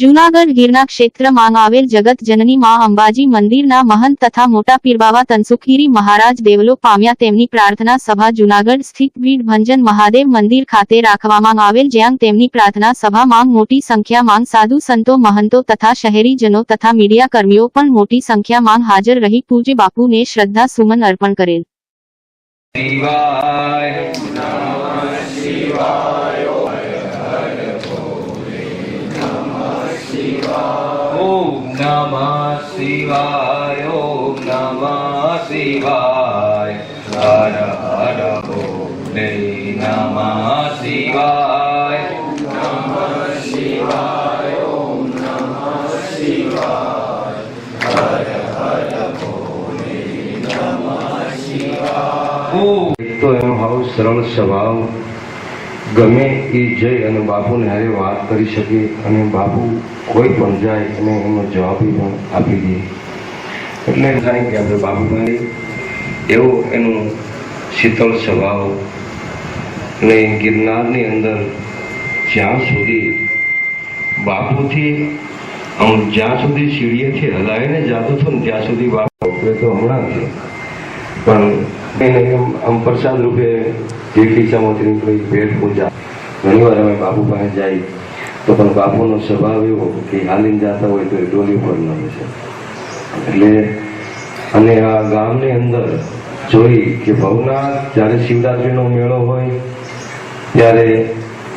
જૂનાગઢ ગીરના ક્ષેત્રમાં આવેલ જગત જનની માં અંબાજી મંદિરના મહંત તથા મોટા પીરબાવા તનસુખીરી મહારાજ દેવલો પામ્યા તેમની પ્રાર્થના સભા જૂનાગઢ સ્થિત વીડ ભંજન મહાદેવ મંદિર ખાતે રાખવામાં આવેલ જ્યાં તેમની પ્રાર્થના સભામાં મોટી સંખ્યામાં સાધુ સંતો, મહંતો તથા શહેરીજનો તથા મીડિયા કર્મીઓ પણ મોટી સંખ્યામાં હાજર રહી. પૂજ્ય બાપુને શ્રદ્ધા સુમન અર્પણ કરેલ. શિવાય નમઃ શિવાય ઓમ નમઃ શિવાય હર હર ભોલે નમઃ શિવાય ઓમ તો એનો હાવ સરળ સ્વભાવ ગમે એ જઈ અને બાપુને હારે વાત કરી શકે અને બાપુ કોઈ પણ જાય અને એનો જવાબ પણ આપી દે. એટલે એમ કે આપણે બાપુભાઈ એવો એનું શીતળ સ્વભાવ અને ગિરનારની અંદર જ્યાં સુધી બાપુથી આમ જ્યાં સુધી સીડીએથી હલાવીને જાતો હતો ને ત્યાં સુધી બાપુ તો હમણાં છે પણ એને આમ પ્રસાદ રૂપે જે ખીચામાંથી નીકળી ભેટ પૂજા. ઘણીવાર અમે બાપુ પાસે જાય, તો પણ બાપુનો સ્વભાવ એવો કે હાલીને જતા હોય તો એ ડોલી ઉપર ન છે એટલે અને આ ગામની અંદર જોઈ કે ભવનાથ જ્યારે શિવરાત્રીનો મેળો હોય, ત્યારે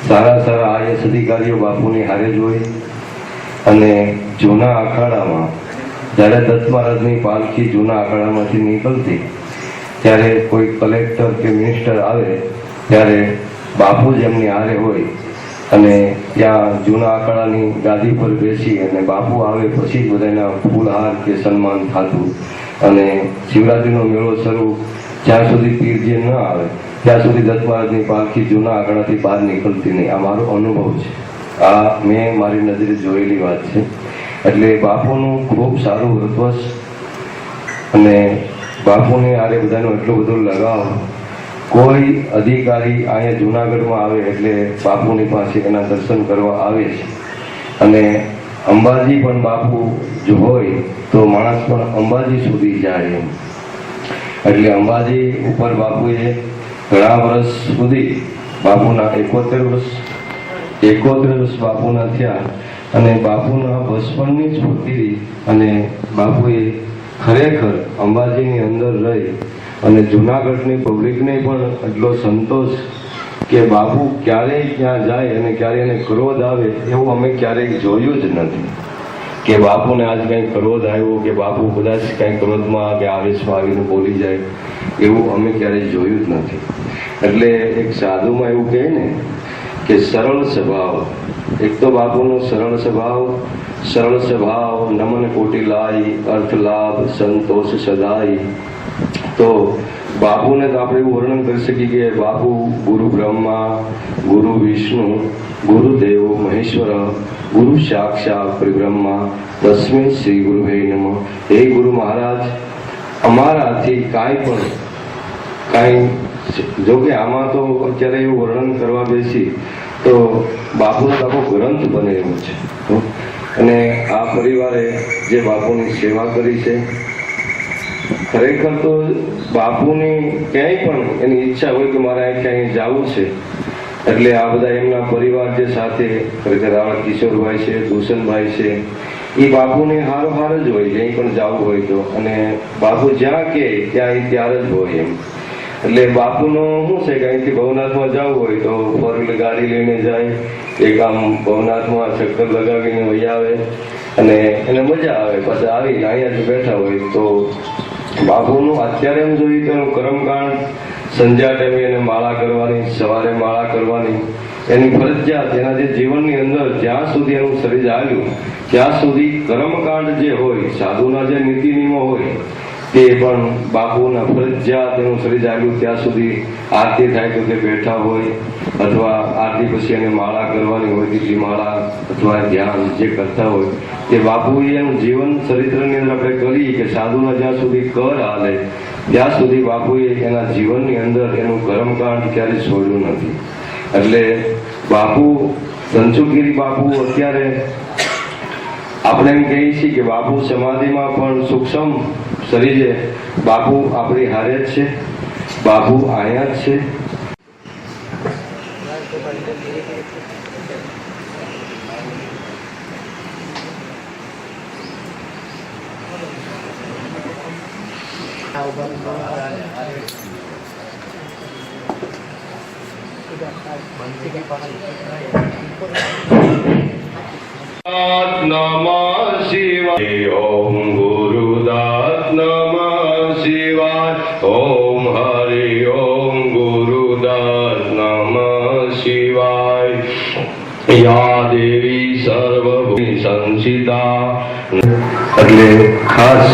સારા સારા આયસ અધિકારીઓ બાપુની હારે જ હોય. અને જૂના અખાડામાં, જ્યારે દત્ત મહારાજની પાલખી જૂના અખાડામાંથી નીકળતી ત્યારે કોઈ કલેક્ટર કે મિનિસ્ટર આવે, ત્યારે બાપુ જ એમની હારે હોય અને ત્યાં જૂના આંકડાની ગાદી પર બેસી અને બાપુ આવે પછી જ બધાના ફૂલહાર કે સન્માન થતું. અને શિવરાત્રીનો મેળો શરૂ જ્યાં સુધી પીરજી ન આવે, ત્યાં સુધી દત્ત મહારાજની પાલખી જૂના આંકડાથી બહાર નીકળતી નહીં. આ મારો અનુભવ છે. આ મેં મારી નજરે જોયેલી વાત છે. એટલે બાપુનું ખૂબ સારું વૃત્વસ અને બાપુને આરે બધાનો એટલો બધો લગાવ. કોઈ અધિકારી અહીંયા જુનાગઢમાં આવે એટલે બાપુની પાસે એના દર્શન કરવા આવે છે. અને અંબાજી પણ બાપુ જો હોય તો માણસ પણ અંબાજી સુધી જાય એમ. એટલે અંબાજી ઉપર બાપુએ ઘણા વર્ષ સુધી બાપુના એકોતેર વર્ષ એકોતેર વર્ષ બાપુના થયા અને બાપુના બચપણની પૂર્તિ અને બાપુએ ખરેખર અંબાજીની અંદર રહી અને જુનાગઢની પબ્લિકને પણ એટલો સંતોષ કે બાપુ ક્યારેય ત્યાં જાય અને ક્યારેય એને ક્રોધ આવે એવું અમે ક્યારેય જોયું જ નથી. કે બાપુને આજ કંઈ ક્રોધ આવ્યો, કે બાપુ કદાચ કંઈ ક્રોધમાં કે આવેશમાં આવીને બોલી જાય, એવું અમે ક્યારેય જોયું જ નથી. એટલે એક સાધુમાં એવું કહે ને કે સરળ સ્વભાવ. એક તો બાપુનો સરળ સ્વભાવ સરળ સ્વભાવ, નમન કોટી લાય અર્થ લાભ, સંતોષ સદાય. તો બાપુને તો આપણે એવું વર્ણન કરી શકીએ કે બાપુ ગુરુ બ્રહ્મા, ગુરુ વિષ્ણુ ગુરુદેવ મહેશ્વર, ગુરુ સાક્ષાત પરિબ્રહ્મા, તસ્મે શ્રી ગુરુવે નમ. હે ગુરુ મહારાજ, અમારાથી કાંઈ પણ, કાંઈ જો કે આમાં તો અત્યારે એવું વર્ણન કરવા બેસી તો બાપુનો આખો ગ્રંથ બને એવો છે અને આ પરિવારે જે બાપુની સેવા કરી છે, ખરેખર તો બાપુની ક્યાંય પણ એની ઈચ્છા હોય કે મારે ક્યાંય જવું છે, એટલે આ બધા એમના પરિવાર જે સાથે ખરેખર આવા કિશોરભાઈ છે, ભૂષણભાઈ છે, એ બાપુને હારો હાર જ હોય જ્યાં પણ જવું હોય તો. અને બાપુ જ્યાં કે ત્યાં ત્યાર જ હોય એમ. એટલે બાપુનો શું છે કે અહીંથી ભવનાથમાં જવું હોય તો ફોર વ્હીલર ગાડી લઈને જાય, એક આમ ભવનાથમાં ચક્કર લગાવીને વહી આવે અને એને મજા આવે. પછી આવીને અહીંયા જ બેઠા હોય તો બાપુનું અત્યારે એમ જોઈએ તો એનું કર્મકાંડ સંધ્યા ટાઈમે એને માળા કરવાની, સવારે માળા કરવાની, એની ફરજિયાત, એના જે જીવનની અંદર જ્યાં સુધી એનું શરીર આવ્યું ત્યાં સુધી કર્મકાંડ જે હોય, સાધુના જે નીતિ નિયમો હોય તે પણ બાપુના ફરજિયાત એનું શરીર જાગ્યું ત્યાં સુધી આરતી થાય તો તે બેઠા હોય અથવા આરતી પછી એને માળા કરવાની હોય, બીજી માળા અથવા ધ્યાન જે કરતા હોય, તે બાપુએ એનું જીવન ચરિત્રની અંદર આપણે કરી કે સાધુના જ્યાં સુધી કર હાલે, ત્યાં સુધી બાપુએ એના જીવનની અંદર એનું કર્મકાંડ ક્યારેય છોડ્યું નથી. એટલે બાપુ સંચુગીરી બાપુ અત્યારે આપણે એમ કહીએ છીએ કે બાપુ સમાધિમાં પણ સૂક્ષ્મ શરીરે બાપુ આપણી હારે જ છે બાપુ આયા જ છે. નમ શિવ ઓમ ગુરુદાસ એટલે ખાસ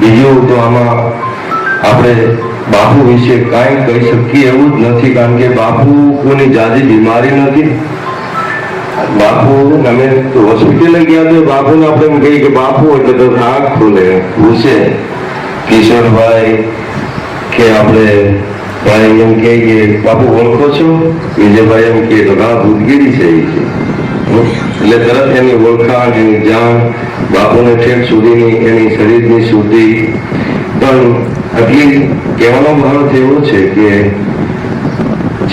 બીજું તો આમાં આપણે બાપુ વિશે કાંઈ કહી શકીએ એવું જ નથી, કારણ કે બાપુ કોની જાજી બીમારી નથી. બાપુ અમે હોસ્પિટલે ગયા તો બાપુને આપણે એમ કહીએ કે બાપુ, એટલે તો આંખ ખુલે. પૂછે કિશોરભાઈ કે આપણે ભાઈ એમ કહે કે બાપુ ઓળખો છો? વિજયભાઈ એમ કહે, તો હા ભૂતગીરી છે એટલે તરત એની ઓળખાણ, એની જાણ બાપુને ઠેઠ સુધીની, એની શરીરની શુદ્ધિ પણ આટલી કહેવાનો ભાવ એવો છે કે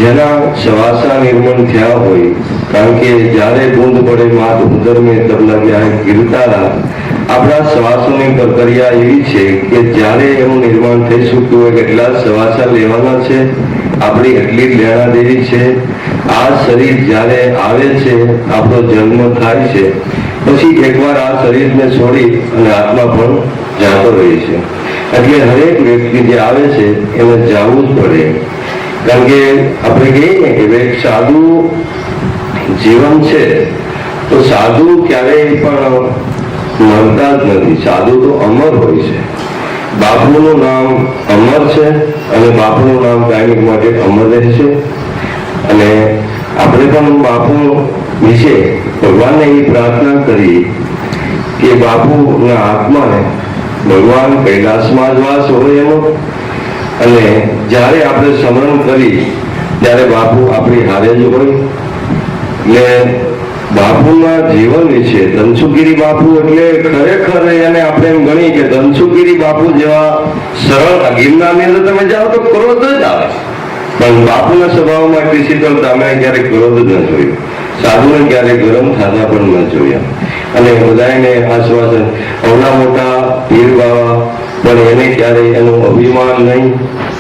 જેના શ્વાસા નિર્મણ થયા હોય, કારણ કે જ્યારે બૂંદ પડે માત ઉદર મેં તબલા લગ્યા ગીરતારા, આપણા શ્વાસોની પ્રક્રિયા એવી છે કે જ્યારે એનું નિર્માણ થઈ ચૂક્યું હોય કેટલા શ્વાસા લેવાના છે, આપણી એટલી લેણા દેવી છે. આ શરીર જ્યારે આવે છે, આપણો જન્મ થાય છે, પછી એકવાર આ શરીરને છોડી અને આત્મા પણ જાતો રહે છે. એટલે હરેક વ્યક્તિ જે આવે છે, એને જાવું જ પડે. કારણ કે આપણે કહીએ કે ભાઈ સાધુ જીવન છે, તો સાધુ ક્યારેય પણ મરતા જ નથી. સાધુ તો અમર હોય છે. બાપુનું નામ અમર છે અને બાપુનું નામ કાયમિક માટે અમર રહેશે અને આપણે પણ બાપુ વિશે ભગવાનને એવી પ્રાર્થના કરી કે બાપુના આત્માને ભગવાન કૈલાસમાં જ વાસ હોય એનો. અને જ્યારે આપણે સ્મરણ કરી, ત્યારે બાપુ આપણી હારે જ હોય. ને બાપુના જીવન વિશે ધનસુગીરી બાપુ એટલે ખરેખર એને આપણે એમ ગણી કે ધનસુગીરી બાપુ જેવા સરળ ગિરનારની અંદર તમે જાઓ તો ક્રોધ જ આવે. પણ બાપુના સ્વભાવમાં એટલી શીતળતા અમે ક્યારેક ક્રોધ ન જોયું. સાધુને ક્યારેક ગરમ થતા પણ ન જોયા. અને બધાને આશ્વાસન અવના મોટા પીર બાવા પણ એને ક્યારેય એનું અભિમાન નહીં,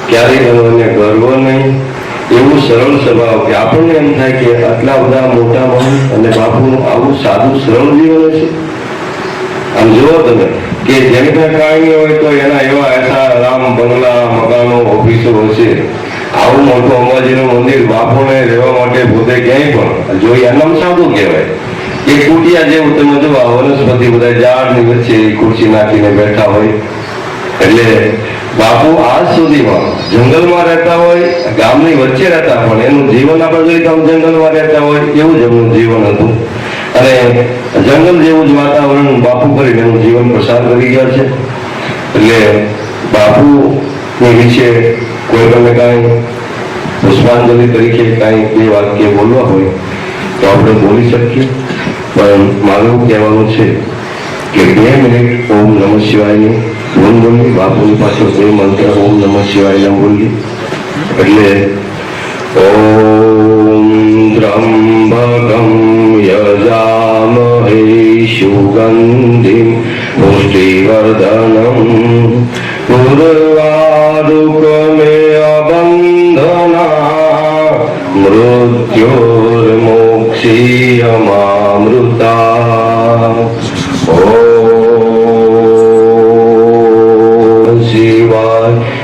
ક્યારેય એનો એને ગર્વ નહીં. એવું સરળ સ્વભાવ કે આપણને એમ થાય કે આટલા બધા મોટા મન અને બાપુનું આવું સાદું સરળ જીવન છે આમ જુઓ તમે, કે જેને કાંઈ હોય તો એના એવા એસા રામ બંગલા મકાનો, ઓફિસો હશે. આવું મોટું અંબાજીનું મંદિર બાપુને રહેવા માટે પોતે ક્યાંય પણ જોઈએ એનામ સાદું કહેવાય. એ કુટિયા જેવું તમે જોવા વનસ્પતિ બધા ઝાડની વચ્ચે ખુરશી નાખીને બેઠા હોય. એટલે બાપુ આજ સુધીમાં જંગલમાં રહેતા હોય, ગામની વચ્ચે રહેતા પણ એનું જીવન આપણે જોઈએ તો જંગલમાં રહેતા હોય, એવું જ એમનું જીવન હતું. અને જંગલ જેવું જ વાતાવરણ બાપુ કરીને એનું જીવન પસાર કરી ગયા છે. એટલે બાપુની વિશે કોઈ પણ કાંઈ પુષ્પાંજલિ તરીકે કાંઈ બે વાક્ય બોલવા હોય, તો આપણે બોલી શકીએ. પણ મારું કહેવાનું છે કે બે મિનિટ ઓમ નમઃ શિવાયની બોલી બાપુની પાછળ કોઈ મંત્ર ઓમ નમ શિવાય ને બોલી એટલે बापूनि યજામહે સુગંધિ પુષ્ટિવર્ધનમ एवर्धन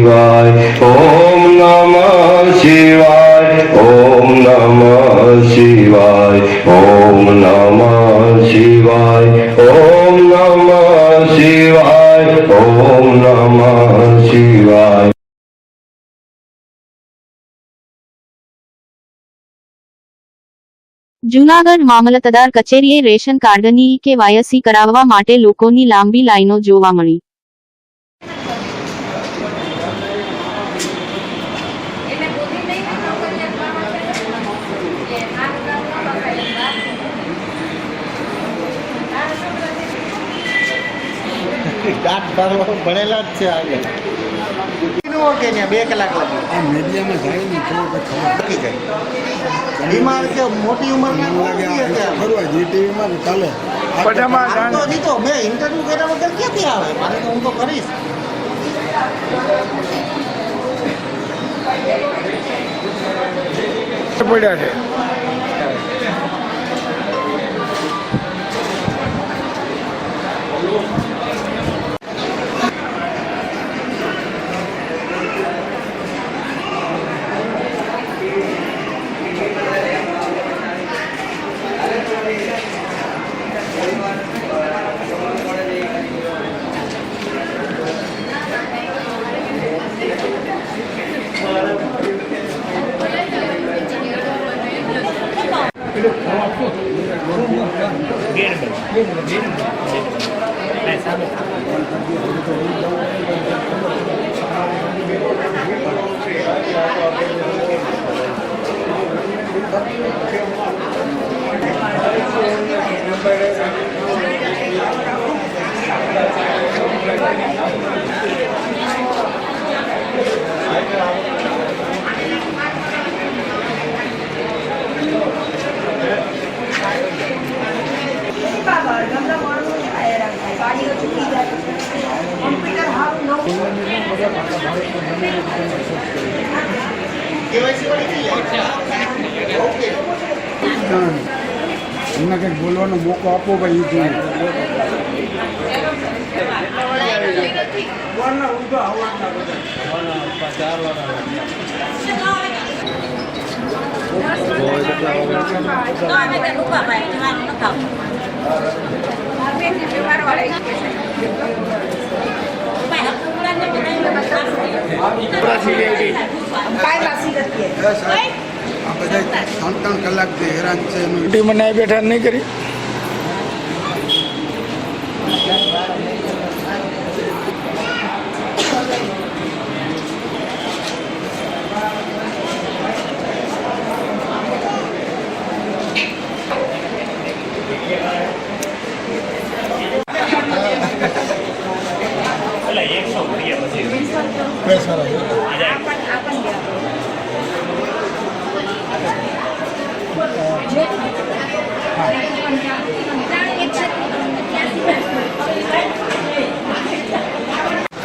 શિવાય, ઓમ નમઃ શિવાય, ઓમ નમઃ શિવાય, ઓમ નમઃ શિવાય, ઓમ નમઃ શિવાય, ઓમ નમઃ શિવાય. જૂનાગઢ મામલતદાર કચેરીએ રેશન કાર્ડની કે વાયસી કરાવવા માટે લોકોની લાંબી લાઈનો જોવા મળી. દાંત ભરવા ભણેલા જ છે આગળ. બે કલાક લાગે. મીડિયામાં જાય ને ખબર થાકી જાય. બીમાર છે મોટી ઉંમર લાગે આ ટીવીમાં ચાલે. આમ તો જીતો મેં ઇન્ટરવ્યૂ કર્યા વગર ક્યાંથી આવે? મારે તો હું તો કરીશ. પડ્યા છે. Vem, vem, vem. એમને કંઈક બોલવાનો મોકો આપો ભાઈ એ જોઈએ ત્રણ ત્રણ કલાકથી હેરાન છે. એનું નાઈ બેઠા નહીં કરી?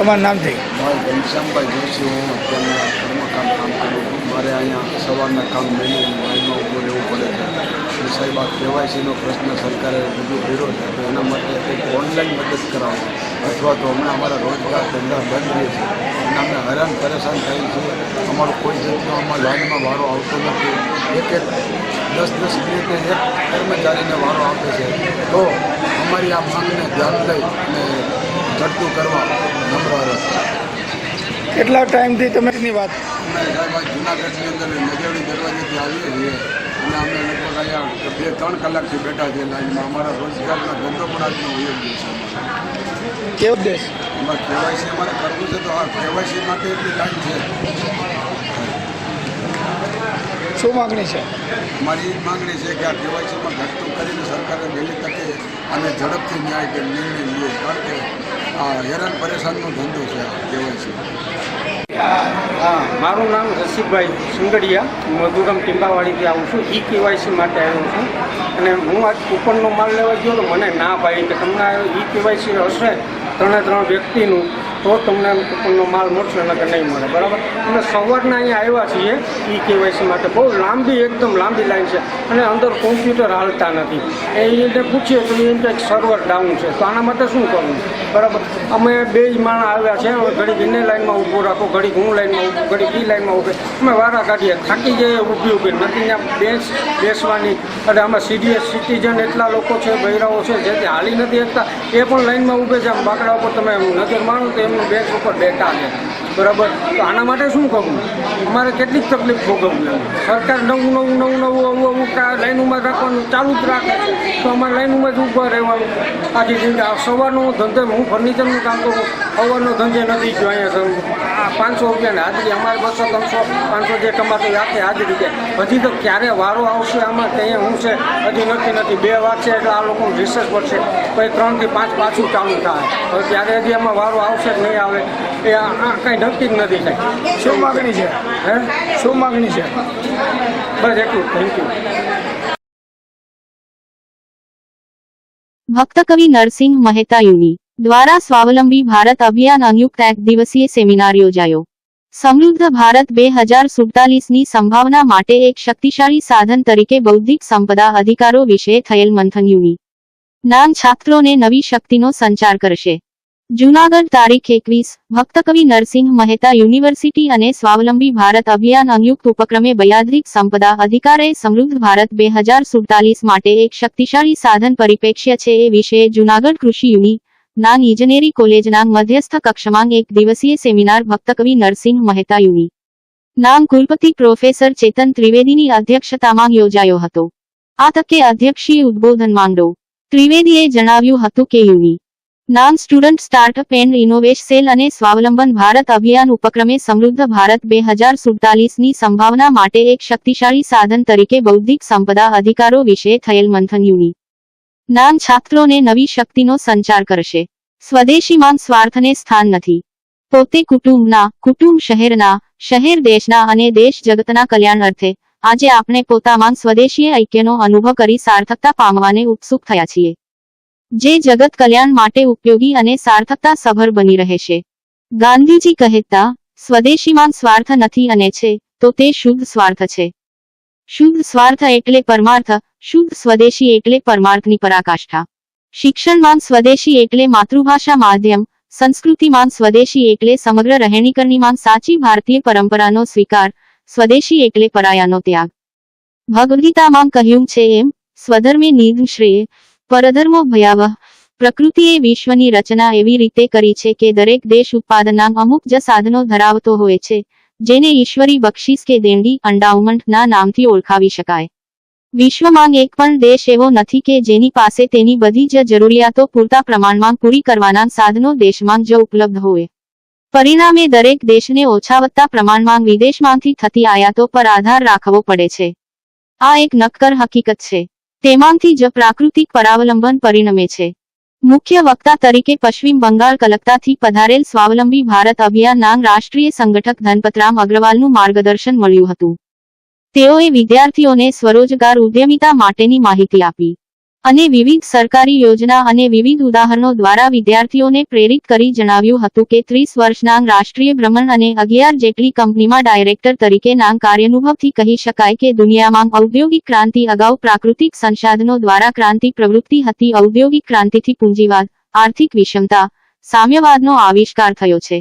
તમારું નામ થઈ મારું ઘનશ્યામભાઈ જોશી, હું અત્યારના કર્મકાંડ કામ કરું છું. મારે અહીંયા સવારના કામ મેળવી લાઈનમાં ઊભું રહેવું પડે છે. સાહેબ આ કેવાયસીનો પ્રશ્ન સરકારે રજૂ કર્યો છે, તો એના માટે કંઈક ઓનલાઈન મદદ કરાવો. અથવા તો હમણાં અમારા રોજગાર ધંધા બંધ રહે છે. અને અમે હેરાન પરેશાન થઈએ છીએ. અમારો કોઈ જાતનો અમારા લાઈનમાં વારો આવતો નથી. એક એક દસ દસ મિનિટે એક કર્મચારીને વારો આપે છે. તો અમારી આ માંગને ધ્યાન લઈ અને ઝડપું કરવા કેટલા ટાઈમથી તમે એની વાત? જુનાગઢની અંદર નજરડી દરવાજેથી આવીએ છીએ અને અમે લગભગ અહીંયા બે ત્રણ કલાકથી બેઠા છે લાઈનમાં અમારા રોજગારના ધંધો પણ આજનો ઉપયોગ છે કેવો દેશ એમાં કેવાયસી અમારે કરવું છે તો આ કેવાયસી માટે એટલી લાઈન છે શું માગણી છે? મારી એ માગણી છે કે આ કેવાયસીમાં ઘટતું કરીને સરકારે વહેલી તકે અને ઝડપથી ન્યાય કે નિર્ણય લે, કારણ કે હેરાન પરેશાનનો ધંધો છે કહેવાય છે. હા, મારું નામ રસિકભાઈ સુંદડિયા હું મધુરમ ટીંબાવાડીથી આવું છું. ઈ કેવાયસી માટે આવ્યો છું. અને હું આજ કૂપનનો માલ લેવા ગયો તો મને ના ભાઈ કે તમને ઈ કેવાયસી હશે. ત્રણે ત્રણ વ્યક્તિનું તો તમને કૂપનનો માલ મળશે, નકર નહીં મળે, બરાબર? અને સવારના અહીંયા આવ્યા છીએ, ઈ કેવાયસી માટે. બહુ લાંબી, એકદમ લાંબી લાઈન છે અને અંદર કોમ્પ્યુટર હાલતા નથી. એ એને પૂછીએ તો એમ કે સર્વર ડાઉન છે. તો આના માટે શું કરવું? બરાબર? અમે બે જ માણસ આવ્યા છે, હવે ઘડીક એને લાઈનમાં ઊભો રાખો, ઘડીક હું લાઈનમાં ઊભું, ઘડીક ઈ લાઈનમાં ઊભે. અમે વારા કાઢીએ. થાકી જઈએ, ઊભી ઊભી. નથી ત્યાં બેસ, બેસવાની. અને આમાં સિરિયસ સિટીઝન એટલા લોકો છે, બૈરાઓ છે જેથી હાલી નથી શકતા, એ પણ લાઈનમાં ઊભે છે. બાકડા ઉપર તમે નજર માણો તો એમનું બેંક ઉપર બેઠા છે બરાબર? તો આના માટે શું કરવું અમારે કેટલીક તકલીફ ભોગવવી સરકાર નવું નવું નવું નવું, આવું આવું લાઈનોમાં રાખવાનું ચાલુ જ રાખે. તો અમારે લાઈનોમાં જ ઊભા રહેવાનું. આજે આ સવારનો ધંધે, હું ફર્નિચરનું કામ કરું, સવારનો ધંધે નથી જો અહીંયા પાંચસો રૂપિયાને હાજરી, અમારે બસો, ત્રણસો, પાંચસો જે કમાતો રાખે હાજરી છે. હજી તો ક્યારે વારો આવશે આમાં ત્યાં હું છે, હજી નથી નથી. બે વાર છે એટલે આ લોકોનું રિસર્ચ પડશે. પછી ત્રણથી પાંચ પાછું ચાલુ થાય. હવે ત્યારે હજી આમાં વારો આવશે કે નહીં આવે, એ કાંઈ નક્કી જ નથી થાય શું માગણી છે? હે? શું માગણી છે? બસ એટલું થેન્ક યુ ભક્ત કવિ નરસિંહ મહેતા યુની દ્વારા સ્વાવલંબી ભારત અભિયાન સંયુક્ત એક દિવસીય સેમિનાર યોજાયો. સમૃદ્ધ ભારત બે હજાર સુડતાલીસની સંભાવના માટે એક શક્તિશાળી સાધન તરીકે બૌદ્ધિક સંપદા અધિકારો વિશે થયેલ મંથન યુની. નામ છાત્રોને નવી શક્તિનો સંચાર કરશે. જૂનાગઢ તારીખ એકવીસ, ભક્તકવિ નરસિંહ મહેતા યુનિવર્સિટી અને સ્વાવલંબી ભારત અભિયાન સંયુક્ત ઉપક્રમે બયાદ્રિક સંપદા અધિકારે સમૃદ્ધ ભારત બે હજાર માટે એક શક્તિશાળી સાધન પરિપ્રેક્ષ્ય છે એ વિષયે જૂનાગઢ કૃષિ યુનિ, નાન ઇજનેરી કોલેજના મધ્યસ્થ કક્ષમાં એક દિવસીય સેમિનાર ભક્તકવિ નરસિંહ મહેતા યુનિ. નામ કુલપતિ પ્રોફેસર ચેતન ત્રિવેદીની અધ્યક્ષતામાં યોજાયો હતો. આ તકે અધ્યક્ષીય ઉદ્બોધન માંડો. ત્રિવેદીએ જણાવ્યું હતું કે uni naan student startup and innovation cell અને સ્વાવલંબન ભારત અભિયાન ઉપક્રમે સમૃદ્ધ ભારત બે હજાર સુડતાલીસની સંભાવના માટે એક શક્તિશાળી સાધન તરીકે બૌદ્ધિક સંપદા અધિકારો વિશે થયેલ મંથન યુનિ નાન છાત્રોને નવી શક્તિનો સંચાર કરશે. સ્વદેશીમાં સ્વાર્થને સ્થાન નથી. પોતે કુટુંબના, કુટુંબ શહેરના, શહેર દેશના અને દેશ જગતના કલ્યાણ અર્થે આજે આપણે પોતામાં સ્વદેશીય ઐક્યનો અનુભવ કરી સાર્થકતા પામવાને ઉત્સુક થયા છીએ. જે જગત કલ્યાણ માટે ઉપયોગી અને સાર્થકતા સભર બની રહેશે ગાંધીજી કહેતા, સ્વદેશીમાં સ્વાર્થ નથી અને છે, તો તે શુદ્ધ સ્વાર્થ છે. શુદ્ધ સ્વાર્થ એટલે પરમાર્થ, શુદ્ધ સ્વદેશી એટલે પરમાર્થની પરાકાષ્ઠા. શિક્ષણમાં સ્વદેશી એટલે માતૃભાષા માધ્યમ, સંસ્કૃતિમાં સ્વદેશી એટલે સમગ્ર રહેણીકરણીમાં સાચી ભારતીય પરંપરાનો સ્વીકાર, સ્વદેશી એટલે પરાયાનો ત્યાગ. ભગવદ્ગીતામાં કહ્યું છે એમ, સ્વધર્મે નિધ શ્રેય પરધર્મો ભયાવહ. પ્રકૃતિએ વિશ્વની રચના એવી રીતે કરી છે કે દરેક દેશ ઉત્પાદના અમુક જ સાધનો ધરાવતો હોય છે, જેને ઈશ્વરી બક્ષિસ કે દેણગી અંડાઉમન્ટ ના નામથી ઓળખાવી શકાય. વિશ્વમાં એક પણ દેશ એવો નથી કે જેની પાસે તેની બધી જ જરૂરિયાતો પૂરતા પ્રમાણમાં પૂરી કરવાના સાધનો દેશમાં જ ઉપલબ્ધ હોય. પરિણામે દરેક દેશને ઓછા વત્તા પ્રમાણમાં વિદેશમાંથી થતી આયાતો પર આધાર રાખવો પડે છે. આ એક નક્કર હકીકત છે. તેમાંથી જ પ્રાકૃતિક પરાવલંબન પરિણમે છે. મુખ્ય વક્તા તરીકે પશ્ચિમ બંગાળ કલકત્તાથી પધારેલ સ્વાવલંબી ભારત અભિયાનના રાષ્ટ્રીય સંગઠક ધનપતરામ અગ્રવાલનું માર્ગદર્શન મળ્યું હતું. તેઓએ વિદ્યાર્થીઓને સ્વરોજગાર ઉદ્યમિતા માટેની માહિતી આપી. અને વિવિધ સરકારી યોજના અને વિવિધ ઉદાહરણો દ્વારા વિદ્યાર્થીઓને પ્રેરિત કરી જણાવ્યું હતું કે ત્રીસ વર્ષના રાષ્ટ્રીય ભ્રમણ અને અગિયાર જેટલી કંપનીમાં ડાયરેક્ટર તરીકેના કાર્યાનુભવથી કહી શકાય કે દુનિયામાં ઔદ્યોગિક ક્રાંતિ અગાઉ પ્રાકૃતિક સંસાધનો દ્વારા ક્રાંતિ પ્રવૃત્તિ હતી. ઔદ્યોગિક ક્રાંતિથી પૂંજીવાદ, આર્થિક વિષમતા, સામ્યવાદનો આવિષ્કાર થયો છે.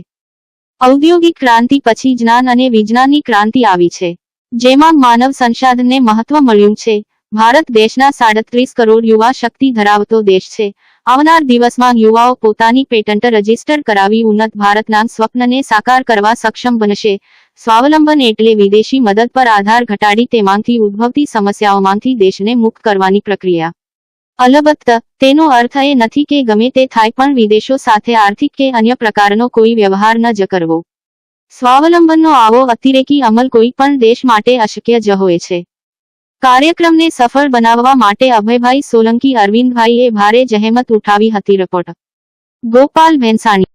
ઔદ્યોગિક ક્રાંતિ પછી જ્ઞાન અને વિજ્ઞાનની ક્રાંતિ આવી છે, જેમાં માનવ સંસાધનને મહત્વ મળ્યું છે. ભારત દેશના સાડત્રીસ કરોડ યુવા શક્તિ ધરાવતો દેશ છે. આવનાર દિવસમાં યુવાઓ પોતાની પેટન્ટ રજિસ્ટર કરાવી ઉન્નત ભારતના સ્વપ્નને સાકાર કરવા સક્ષમ બનશે. સ્વાવલંબન એટલે વિદેશી મદદ પર આધાર ઘટાડી તેમાંથી ઉદ્ભવતી સમસ્યાઓમાંથી દેશને મુક્ત કરવાની પ્રક્રિયા. અલબત્ત, તેનો અર્થ એ નથી કે ગમે તે થાય પણ વિદેશો સાથે આર્થિક કે અન્ય પ્રકારનો કોઈ વ્યવહાર ન જ કરવો. સ્વાવલંબનનો આવો અતિરેકી અમલ કોઈ પણ દેશ માટે અશક્ય જ હોય છે. કાર્યક્રમને સફળ બનાવવા માટે અભયભાઈ સોલંકી અરવિંદભાઈએ ભારે જહેમત ઉઠાવી હતી રિપોર્ટ. ગોપાલ ભેંસાણી